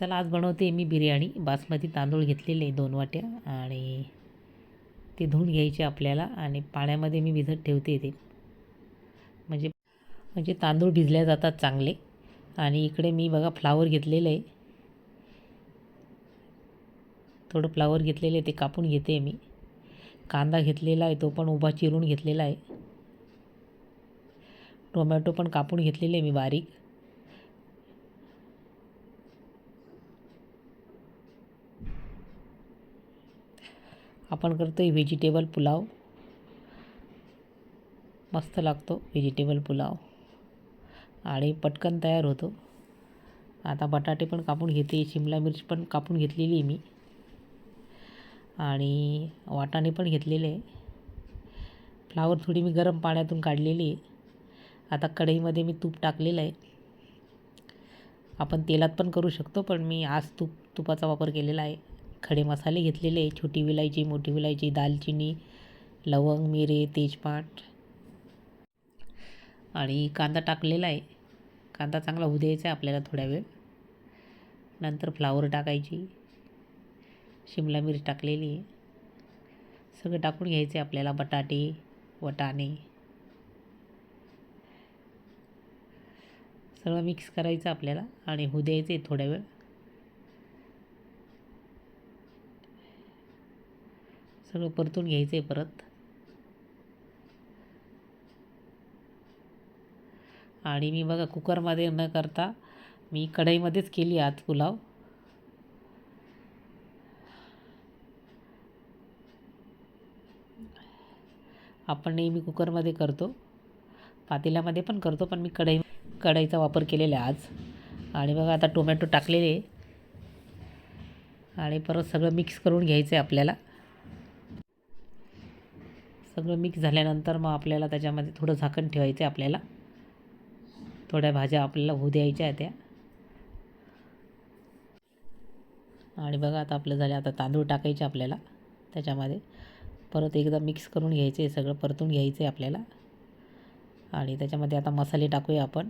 चला आज बनवते मी बिर्याणी. बासमती तांदूळ घेतलेले दोन वाट्या आणि ते धुवून घ्यायचे आपल्याला आणि पाण्यामध्ये मी भिजत ठेवते ते. म्हणजे म्हणजे तांदूळ भिजल्या जातात चांगले. आणि इकडे मी बघा फ्लावर घेतलेलं आहे. थोडं फ्लावर घेतलेलं आहे ते कापून घेते मी. कांदा घेतलेला आहे तो पण उभा चिरून घेतलेला आहे. टोमॅटो पण कापून घेतलेले आहे मी बारीक. आपण करतो आहे व्हेजिटेबल पुलाव. मस्त लागतो व्हेजिटेबल पुलाव. आणि पटकन तयार होतो. आता बटाटे पण कापून घेते. शिमला मिरची पण कापून घेतलेली आहे मी. आणि वाटाणे पण घेतलेले आहे. फ्लावर थोडी मी गरम पाण्यातून काढलेली आहे. आता कढईमध्ये मी तूप टाकलेलं आहे. आपण तेलात पण करू शकतो पण मी आज तूप तुपाचा वापर केलेला आहे. खडे मसाले घेतलेले छोटी विलायची मोठी विलायची दालचिनी लवंग मिरे तेजपात आणि कांदा टाकलेला आहे. कांदा चांगला होऊ द्यायचा आहे आपल्याला थोड्या वेळ. नंतर फ्लावर टाकायची. शिमला मिरची टाकलेली आहे. सगळं टाकून घ्यायचे आपल्याला बटाटे वटाणे. सगळं मिक्स करायचं आपल्याला आणि होऊ द्यायचं आहे थोड्या वेळ. सगळं परतून घ्यायचं आहे परत. आणि मी बघा कुकरमध्ये न करता मी कढईमध्येच केली आज पुलाव. आपण नेहमी कुकरमध्ये करतो. पातेल्यामध्ये पण करतो पण मी कढई कढईचा वापर केलेला आहे आज. आणि बघा आता टोमॅटो टाकलेले आणि परत सगळं मिक्स करून घ्यायचं आहे आपल्याला. सगळं मिक्स झाल्यानंतर मग आपल्याला त्याच्यामध्ये थोडं झाकण ठेवायचं आहे आपल्याला. थोड्या भाज्या आपल्याला होऊ द्यायच्या त्या. आणि बघा आता आपलं झालं आता तांदूळ टाकायचे आपल्याला त्याच्यामध्ये. परत एकदा मिक्स करून घ्यायचे आहे सगळं परतून घ्यायचं आहे आपल्याला. आणि त्याच्यामध्ये आता मसाले टाकूया आपण.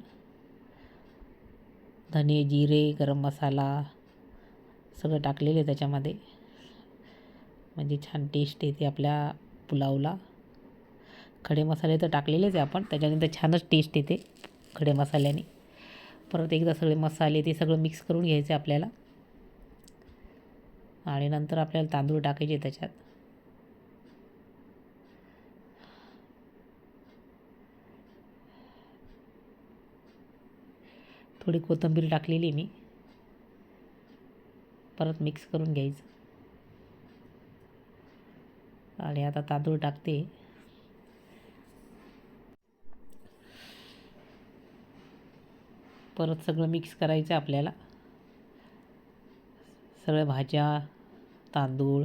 धने जिरे गरम मसाला सगळं टाकलेलं आहे त्याच्यामध्ये. म्हणजे छान टेस्ट येते आपल्या पुलावला. खडे मसाले तर टाकलेलेच आहे आपण. त्याच्यानंतर छानच टेस्ट येते खडे मसाल्याने. परत एकदा सगळे मसाले ते सगळं मिक्स करून घ्यायचे आपल्याला. आणि नंतर आपल्याला तांदूळ टाकायचे त्याच्यात. थोडी कोथिंबीर टाकलेली मी. परत मिक्स करून घ्यायचं. आणि आता तांदूळ टाकते. परत सगळं मिक्स करायचं आपल्याला. सगळ्या भाज्या तांदूळ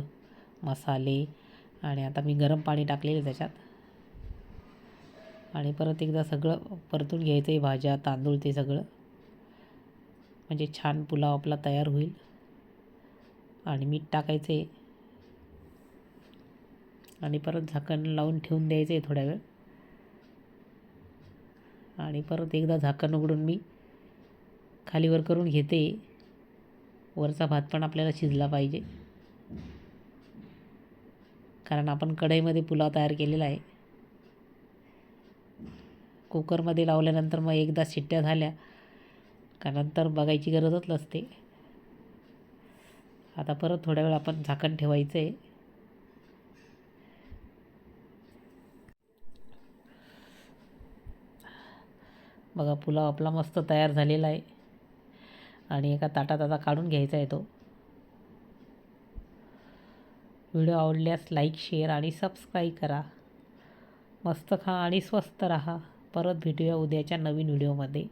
मसाले आणि आता मी गरम पाणी टाकलेले त्याच्यात. आणि परत एकदा सगळं परतून घ्यायचं आहे भाज्या तांदूळ ते सगळं. म्हणजे छान पुलाव आपला तयार होईल. आणि मीठ टाकायचं आहे आणि परत झाकण लावून ठेवून द्यायचं आहे थोड्या वेळ. आणि परत एकदा झाकण उघडून मी खालीवर करून घेते. वरचा भात पण आपल्याला शिजला पाहिजे. कारण आपण कढईमध्ये पुलाव तयार केलेला आहे. कुकरमध्ये लावल्यानंतर मग एकदा शिट्ट्या झाल्या का नंतर बघायची गरजच नसते. आता परत थोड्या वेळ आपण झाकण ठेवायचं आहे बघा पुलाव आपला मस्त तयार झालेला आहे. आणि एका ताटात आता काढून घ्यायचा आहे तो. व्हिडिओ आवडल्यास लाईक शेअर आणि सबस्क्राईब करा. मस्त खा आणि स्वस्त राहा. परत भेटूया उद्याच्या नवीन व्हिडिओमध्ये.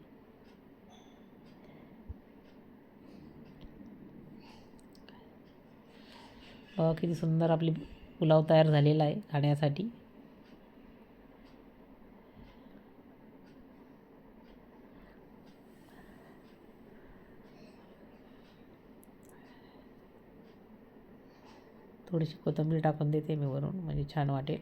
बघा किती सुंदर आपली पुलाव तयार झालेला आहे खाण्यासाठी. थोडीशी कोथिंबीर टाकून देते मी वरून म्हणजे छान वाटेल.